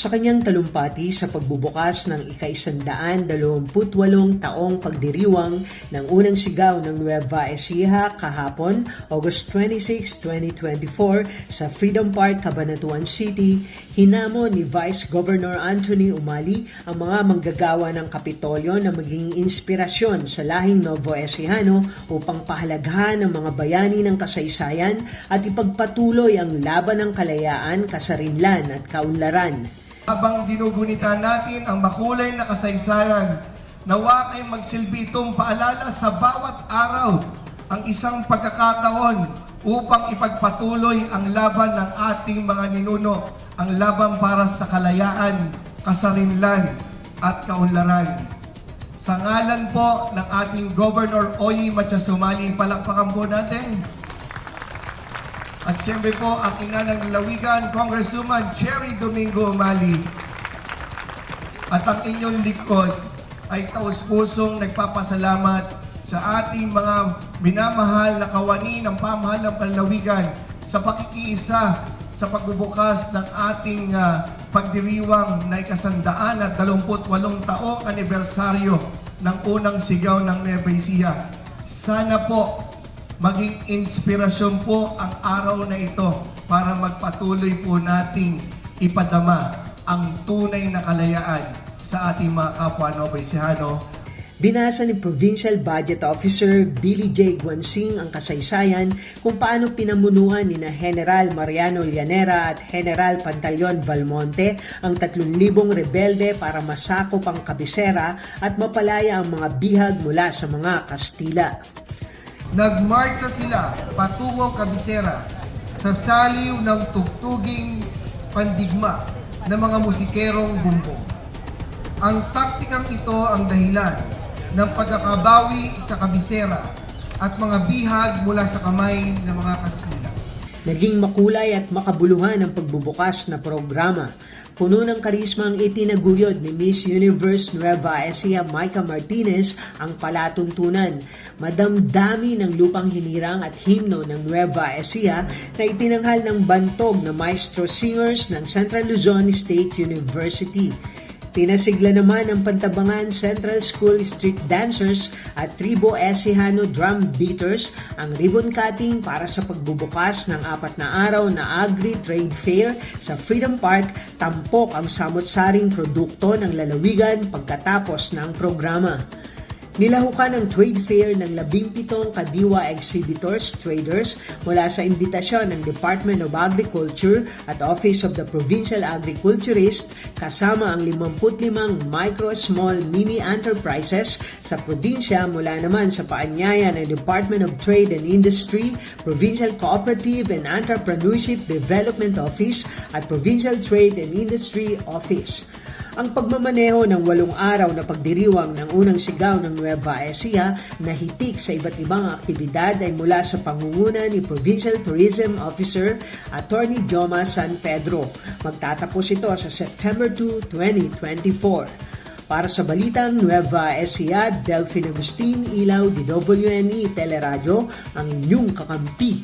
Sa kanyang talumpati sa pagbubukas ng ikaisandaan dalawamputwalong taong pagdiriwang ng unang sigaw ng Nueva Ecija kahapon, August 26, 2024 sa Freedom Park, Cabanatuan City, hinamon ni Vice Governor Anthony Umali ang mga manggagawa ng Kapitolyo na maging inspirasyon sa lahing Novo Ecijano upang pahalagahan ang mga bayani ng kasaysayan at ipagpatuloy ang laban ng kalayaan, kasarinlan at kaunlaran. Habang dinugunita natin ang makulay na kasaysayan, nawa ay magsilbi itong paalala sa bawat araw ang isang pagkakataon upang ipagpatuloy ang laban ng ating mga ninuno, ang laban para sa kalayaan, kasarinlan at kaunlaran. Sa ngalan po ng ating Governor Oyi Matiasumali, palakpakan po natin. At siyempre po, ang ina ng Lawigan, Congresswoman Cherry Domingo Umali. At ang inyong likod ay taus-pusong nagpapasalamat sa ating mga minamahal na kawani ng pamahalang panlawigan sa pakikiisa sa pagbubukas ng ating ah, pagdiriwang na ikasandaan at 28 taong anibersaryo ng unang sigaw ng Nueva Ecija. Sana po maging inspirasyon po ang araw na ito para magpatuloy po nating ipadama ang tunay na kalayaan sa ating mga kapwa Novoecijano Binasa ni Provincial Budget Officer Billy J. Guansing ang kasaysayan kung paano pinamunuan ni na General Mariano Llanera at General Pantaleon Valmonte ang 3,000 rebelde para masakop ang kabisera at mapalaya ang mga bihag mula sa mga Kastila. Nagmarcha sila patungo Kabisera sa saliw ng tugtuging pandigma ng mga musikerong bumbong. Ang taktikang ito ang dahilan ng pagkakabawi sa Kabisera at mga bihag mula sa kamay ng mga Kastila. Naging makulay at makabuluhan ang pagbubukas na programa. Puno ng karisma ang itinaguyod ni Miss Universe Nueva Ecija Maika Martinez ang palatuntunan. Madamdami ng lupang hinirang at himno ng Nueva Ecija na itinanghal ng bantog na maestro singers ng Central Luzon State University. Pinasigla naman ng Pantabangan Central School Street Dancers at Tribo Esihano Drum Beaters ang ribbon cutting para sa pagbubukas ng apat na araw na Agri-Trade Fair sa Freedom Park, tampok ang samot-saring produkto ng lalawigan pagkatapos ng programa. Nilahukan ang trade fair ng 17 kadiwa exhibitors traders mula sa imbitasyon ng Department of Agriculture at Office of the Provincial Agriculturist kasama ang 55 micro, small, mini enterprises sa probinsya mula naman sa paanyaya ng Department of Trade and Industry, Provincial Cooperative and Entrepreneurship Development Office at Provincial Trade and Industry Office. Ang pagmamaneho ng walong araw na pagdiriwang ng unang sigaw ng Nueva Ecija na hitik sa iba't ibang aktibidad ay mula sa pangunguna ni Provincial Tourism Officer Attorney Joma San Pedro. Magtatapos ito sa September 2, 2024. Para sa Balitang Nueva Ecija, Delphine Agustin, Ilaw, DWNE, Teleradio, ang inyong kakampi.